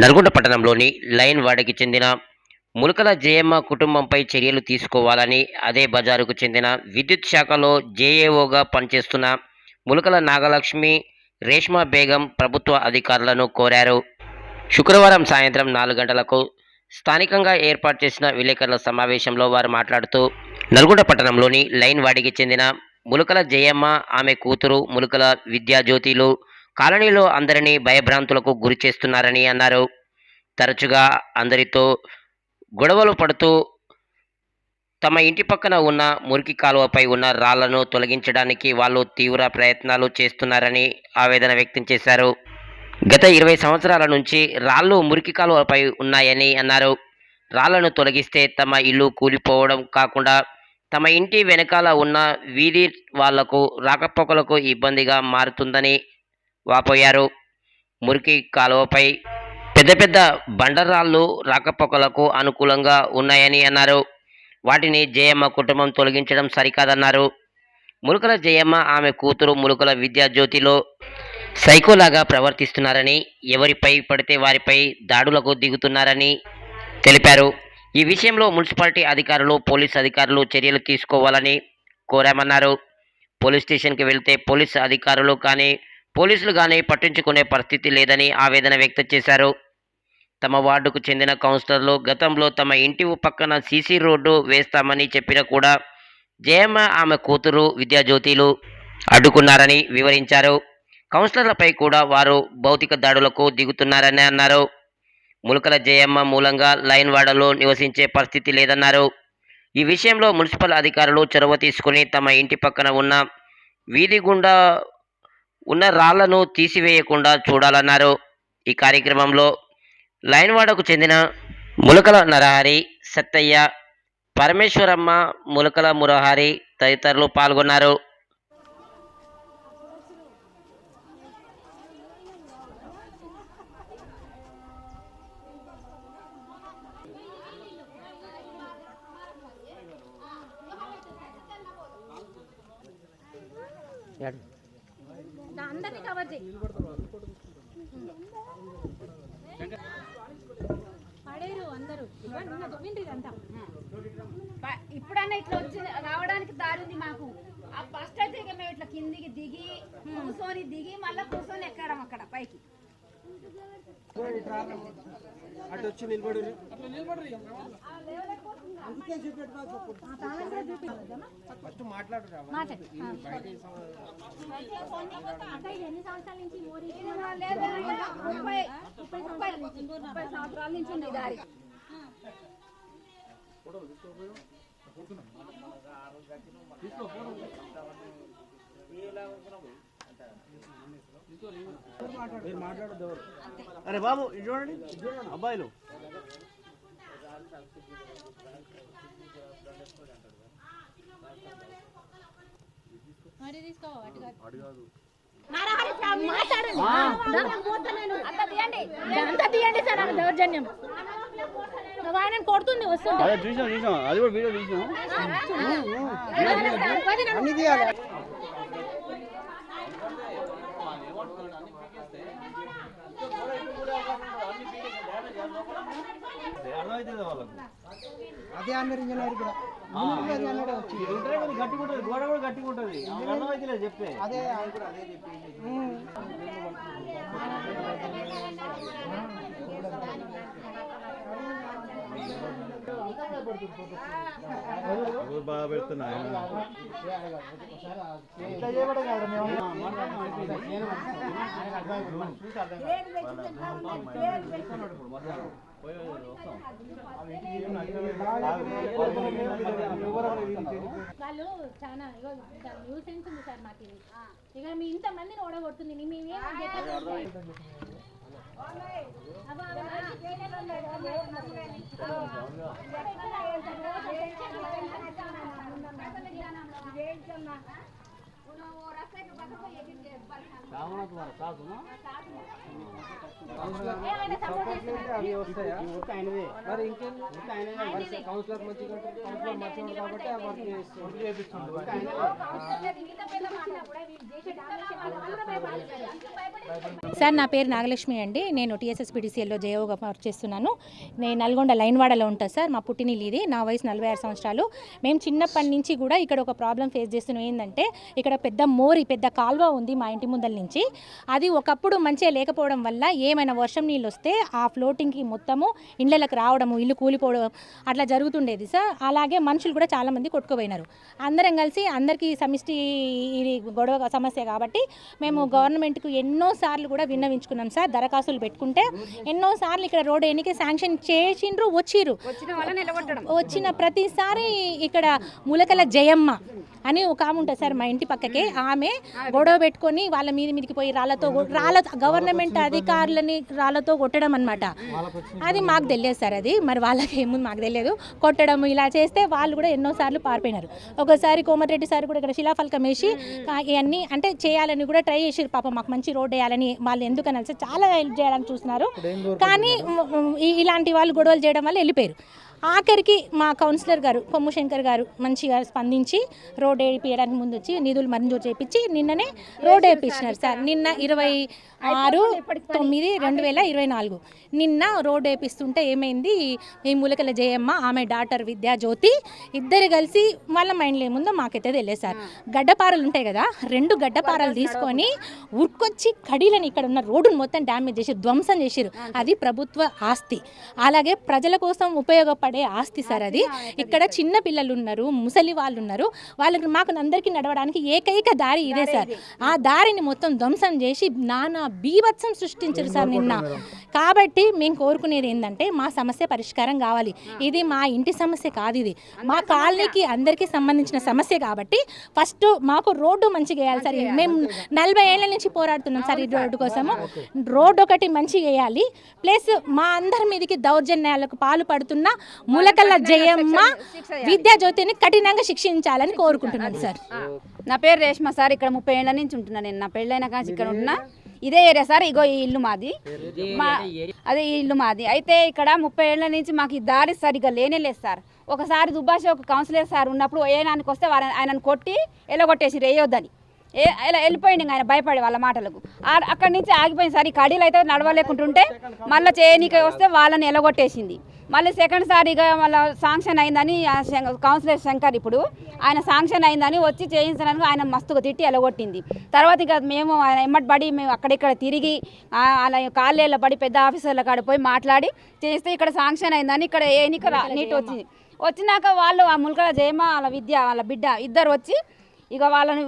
నల్గొండ పట్టణంలోని లైన్ వాడకి చెందిన ములకల జయమ్మ కుటుంబంపై చర్యలు తీసుకోవాలని అదే బజారుకు చెందిన విద్యుత్ శాఖలో జేఏఓగా పనిచేస్తున్న ములకల నాగలక్ష్మి రేష్మా బేగం ప్రభుత్వ అధికారులను కోరారు. శుక్రవారం సాయంత్రం నాలుగు గంటలకు స్థానికంగా ఏర్పాటు చేసిన విలేకరుల సమావేశంలో వారు మాట్లాడుతూ నల్గొండ పట్టణంలోని లైన్ వాడికి చెందిన ములకల జయమ్మ ఆమె కూతురు ములకల విద్యాజ్యోతిలు కాలనీలో అందరినీ భయభ్రాంతులకు గురి చేస్తున్నారని అన్నారు. తరచుగా అందరితో గొడవలు పడుతూ తమ ఇంటి పక్కన ఉన్న మురికి కాలువపై ఉన్న రాళ్ళను తొలగించడానికి వాళ్ళు తీవ్ర ప్రయత్నాలు చేస్తున్నారని ఆవేదన వ్యక్తం చేశారు. గత ఇరవై సంవత్సరాల నుంచి రాళ్ళు మురికి కాలువపై ఉన్నాయని అన్నారు. రాళ్ళను తొలగిస్తే తమ ఇల్లు కూలిపోవడం కాకుండా తమ ఇంటి వెనకాల ఉన్న వీధి వాళ్ళకు రాకపోకలకు ఇబ్బందిగా మారుతుందని వాపోయారు. మురికి కాలువపై పెద్ద పెద్ద బండరాళ్ళు రాకపోకలకు అనుకూలంగా ఉన్నాయని అన్నారు. వాటిని జయమ్మ కుటుంబం తొలగించడం సరికాదన్నారు. ములుకల జయమ్మ ఆమె కూతురు ములుకల విద్యాజ్యోతిలో సైకోలాగా ప్రవర్తిస్తున్నారని ఎవరిపై పడితే వారిపై దాడులకు దిగుతున్నారని తెలిపారు. ఈ విషయంలో మున్సిపాలిటీ అధికారులు పోలీస్ అధికారులు చర్యలు తీసుకోవాలని కోరామన్నారు. పోలీస్ స్టేషన్కి వెళ్తే పోలీస్ అధికారులు కానీ పోలీసులు కానీ పట్టించుకునే పరిస్థితి లేదని ఆవేదన వ్యక్తం చేశారు. తమ వార్డుకు చెందిన కౌన్సిలర్లు గతంలో తమ ఇంటి పక్కన సీసీ రోడ్డు వేస్తామని చెప్పినా కూడా జయమ్మ ఆమె కూతురు విద్యాజ్యోతిలు అడ్డుకున్నారని వివరించారు. కౌన్సిలర్లపై కూడా వారు భౌతిక దాడులకు దిగుతున్నారని అన్నారు. ములకల జయమ్మ మూలంగా లైన్ వాడలో నివసించే పరిస్థితి లేదన్నారు. ఈ విషయంలో మున్సిపల్ అధికారులు చొరవ తీసుకుని తమ ఇంటి పక్కన ఉన్న వీధి గుండా ఉన్న రాళ్ళను తీసివేయకుండా చూడాలన్నారు. ఈ కార్యక్రమంలో లైన్వాడకు చెందిన ములకల నరహరి సత్తయ్య పరమేశ్వరమ్మ ములకల మురహరి తదితరులు పాల్గొన్నారు. అందరినీ కవర్ చేయి. పడేరు అందరూ. ఇవ్వండి, ఇదంతా. ఇప్పుడన్నా ఇట్లా వచ్చి రావడానికి దారి ఉంది మాకు. ఆ ఫస్ట్ అయితే ఇక మేము ఇట్లా కిందికి దిగి కూర్చొని దిగి మళ్ళీ కూర్చొని ఎక్కడం అక్కడ పైకి. అటు వచ్చి నిలబడి. ఫస్ట్ మాట్లాడురా మాట్లాడు. ఎన్ని సంవత్సరాల నుంచి ముప్పై సంవత్సరాల నుంచి. ఉంది దారి. ఎవరు అరే బాబు చూడండి. అబ్బాయిలు. మరి తీసుకో అటు కాదు. అంతా తీయండి అంతా తీయండి సార్ ఆమె దౌర్జన్యం నువ్వు ఆయన కొడుతుంది వస్తుంది అదే చూసాం చూసాం అది కూడా వీడియో చూసాం అర్థమవుతుంది వాళ్ళకు అదే అన్నారు ఇంజనీర్ కూడా అది ఉంటుంది గోడ కూడా గట్టిగా ఉంటుంది. అర్థమవుతుంది చెప్తే అదే ఆయన కూడా అదే చెప్పింది బాగా పెడుతున్నా వాళ్ళు చాలా ఇగో న్యూ సెన్స్ ఉంది సార్ మాకు ఇది ఇక మీ ఇంత మందిని ఓడగొడుతుంది నీ మేమేం చెప్పలేదు. అబ్బా, కౌన్సిలర్ కౌన్సిలర్ కాబట్టి సార్ నా పేరు నాగలక్ష్మి అండి. నేను టీఎస్ఎస్పీడీసీఎల్లో జేఓగా వర్క్ చేస్తున్నాను. నేను నల్గొండ లైన్వాడలో ఉంటాను సార్. మా పుట్టినిల్లు ఇది. నా వయసు నలభై ఆరు సంవత్సరాలు. మేము చిన్నప్పటి నుంచి కూడా ఇక్కడ ఒక ప్రాబ్లం ఫేస్ చేస్తున్నాం. ఏంటంటే ఇక్కడ పెద్ద మోరి పెద్ద కాలువ ఉంది మా ఇంటి ముందల నుంచి. అది ఒకప్పుడు మంచిగా లేకపోవడం వల్ల ఏమైనా వర్షం నీళ్ళు వస్తే ఆ ఫ్లోటింగ్కి మొత్తము ఇళ్ళకి రావడము ఇల్లు కూలిపోవడం అట్లా జరుగుతుండేది సార్. అలాగే మనుషులు కూడా చాలామంది కొట్టుకుపోయినారు. అందరం కలిసి అందరికీ సమిష్టి ఇది గొడవ సమస్య కాబట్టి మేము గవర్నమెంట్కు ఎన్నో సార్లు కూడా విన్నవించుకున్నాం సార్. దరఖాస్తులు పెట్టుకుంటే ఎన్నో సార్లు ఇక్కడ రోడ్ ఎన్నికే శాంక్షన్ చేసిండ్రు వచ్చిర్రు. వచ్చిన ప్రతిసారి ఇక్కడ ములకల జయమ్మ అని ఒక ఆమె ఉంటుంది సార్ మా ఇంటి పక్కకే ఆమె గొడవ పెట్టుకొని వాళ్ళ మీద మీదకి పోయి రాళ్ళతో రాళ్ళ గవర్నమెంట్ అధికారులని రాళ్ళతో కొట్టడం అనమాట అది మాకు తెలియదు సార్ అది. మరి వాళ్ళకి ఏముంది మాకు తెలియదు. కొట్టడం ఇలా చేస్తే వాళ్ళు కూడా ఎన్నో సార్లు పారిపోయినారు. ఒకసారి కోమటిరెడ్డి సార్ కూడా ఇక్కడ శిలాఫలకం వేసి ఇవన్నీ అంటే చేయాలని కూడా ట్రై చేసారు పాపం మాకు మంచి రోడ్ వేయాలని వాళ్ళు ఎందుకు అనాలి చాలా హెల్ప్ చేయడానికి చూస్తున్నారు. కానీ ఇలాంటి వాళ్ళు గొడవలు చేయడం వల్ల వెళ్ళిపోయారు. ఆఖరికి మా కౌన్సిలర్ గారు పొమ్ము శంకర్ గారు మంచిగా స్పందించి రోడ్ వేయడానికి ముందు వచ్చి నిధులు మంజూరు చేయించి నిన్ననే రోడ్ వేయించినారు సార్. నిన్న ఇరవై ఆరు తొమ్మిది రెండు వేల ఇరవై నాలుగు. నిన్న రోడ్ వేపిస్తుంటే ఏమైంది? ఈ మూలకల జయమ్మ ఆమె డాటర్ విద్యా జ్యోతి ఇద్దరు కలిసి వాళ్ళ మైండ్లో ఏముందో మాకైతే తెలియదు సార్. గడ్డపారలు ఉంటాయి కదా రెండు గడ్డపారలు తీసుకొని ఉరుకొచ్చి కడీలని ఇక్కడ ఉన్న రోడ్డును మొత్తం డ్యామేజ్ చేసి ధ్వంసం చేసారు అది ప్రభుత్వ ఆస్తి. అలాగే ప్రజల కోసం ఉపయోగపడే ఆస్తి సార్ అది. ఇక్కడ చిన్న పిల్లలు ఉన్నారు ముసలి వాళ్ళు ఉన్నారు వాళ్ళకి మాకు అందరికీ నడవడానికి ఏకైక దారి ఇదే సార్. ఆ దారిని మొత్తం ధ్వంసం చేసి నానా బీభత్సం సృష్టించారు సార్ నిన్న. కాబట్టి మేము కోరుకునేది ఏంటంటే మా సమస్య పరిష్కారం కావాలి. ఇది మా ఇంటి సమస్య కాదు ఇది. మా కాలనీకి అందరికీ సంబంధించిన సమస్య కాబట్టి ఫస్ట్ మాకు రోడ్డు మంచిగా వేయాలి సార్. మేము నలభై ఏళ్ళ నుంచి పోరాడుతున్నాం సార్ ఈ రోడ్డు కోసము. రోడ్డు ఒకటి మంచిగా వేయాలి. ప్లస్ మా అందరి మీదకి దౌర్జన్యాలకు పాలు పడుతున్న ములకల జయమ్మ విద్యా జ్యోతిని కఠినంగా శిక్షించాలని కోరుకుంటున్నాను సార్. నా పేరు రేష్మ సార్. ఇక్కడ ముప్పై ఏళ్ళ నుంచి ఉంటున్నా నేను. నా పెళ్ళైన కానీ ఇక్కడ ఉంటున్నా ఇదే ఏరియా సార్. ఇగో ఈ ఇల్లు మాది. మా అదే ఈ ఇల్లు మాది. అయితే ఇక్కడ ముప్పై ఏళ్ళ నుంచి మాకు ఈ దారి సరిగ్గా లేనే లేదు సార్. ఒకసారి దుబ్బాష ఒక కౌన్సిలర్ సార్ ఉన్నప్పుడు ఏనానికి వస్తే వారు ఆయనను కొట్టి ఎలగొట్టేసి రేయొద్దని ఏ ఇలా వెళ్ళిపోయింది ఆయన భయపడి వాళ్ళ మాటలకు. అక్కడి నుంచి ఆగిపోయింది. సార్ ఈ కడీలు అయితే నడవలేకుంటుంటే మళ్ళీ చేయనీకి వస్తే వాళ్ళని ఎలగొట్టేసింది. మళ్ళీ సెకండ్ సారిగా మళ్ళీ శాంక్షన్ అయిందని కౌన్సిలర్ శంకర్ ఇప్పుడు ఆయన శాంక్షన్ అయిందని వచ్చి చేయించడానికి ఆయన మస్తుగా తిట్టి ఎలగొట్టింది. తర్వాత ఇక మేము ఆయన ఎమ్మటి పడి మేము అక్కడిక్కడ తిరిగి అలా కాళ్ళేళ్ళ పడి పెద్ద ఆఫీసర్ల కాడ పోయి మాట్లాడి చేస్తే ఇక్కడ శాంక్షన్ అయిందని ఇక్కడ ఏనిక రా- నీట్ వచ్చింది. వచ్చినాక వాళ్ళు ఆ ములకల జయమ వాళ్ళ విద్య వాళ్ళ బిడ్డ ఇద్దరు వచ్చి ఇక వాళ్ళని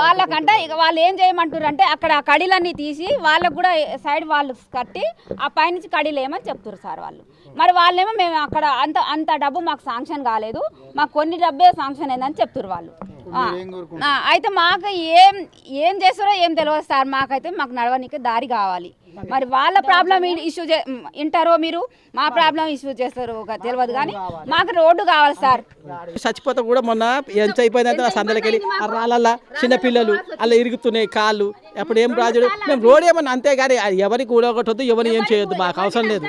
వాళ్ళకంటే ఇక వాళ్ళు ఏం చేయమంటారు అంటే అక్కడ ఆ కడీలన్నీ తీసి వాళ్ళకు కూడా సైడ్ వాళ్ళు కట్టి ఆ పైనుంచి కడీలు ఏమని చెప్తారు సార్ వాళ్ళు. మరి వాళ్ళేమో మేము అక్కడ అంత అంత డబ్బు మాకు శాంక్షన్ కాలేదు. మాకు కొన్ని డబ్బే శాంక్షన్ అయిందని చెప్తారు వాళ్ళు. అయితే మాకు ఏం ఏం చేస్తారో ఏం తెలియదు సార్. మాకైతే మాకు నడవనికి దారి కావాలి. మరి వాళ్ళ ప్రాబ్లం ఇష్యూ వింటారో మీరు? మా ప్రాబ్లం ఇష్యూ చేస్తారో ఒక తెలియదు కానీ మాకు రోడ్డు కావాలి సార్. చచ్చిపోతే కూడా మొన్న ఎంత అయిపోయిందంటే సందలకి వెళ్ళి ఆ రాళ్ళల్లా చిన్నపిల్లలు అలా ఇరుగుతున్నాయి కాళ్ళు. అప్పుడు ఏం రాజుడు? మేము రోడ్ ఏమన్నా అంతే కానీ అది ఎవరికి కూడగొట్టొద్దు ఎవరిని ఏం చేయొద్దు మాకు అవసరం లేదు.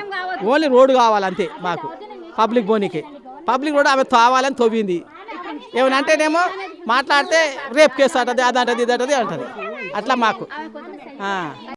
ఓన్లీ రోడ్డు కావాలి అంతే మాకు పబ్లిక్ బోనికి. పబ్లిక్ రోడ్ ఆమె తోవాలని తవ్వింది ఏమన్నా అంటేనేమో మాట్లాడితే రేపు కేసు అంటది అదంటది ఇదంటది అంటది అట్లా మాకు.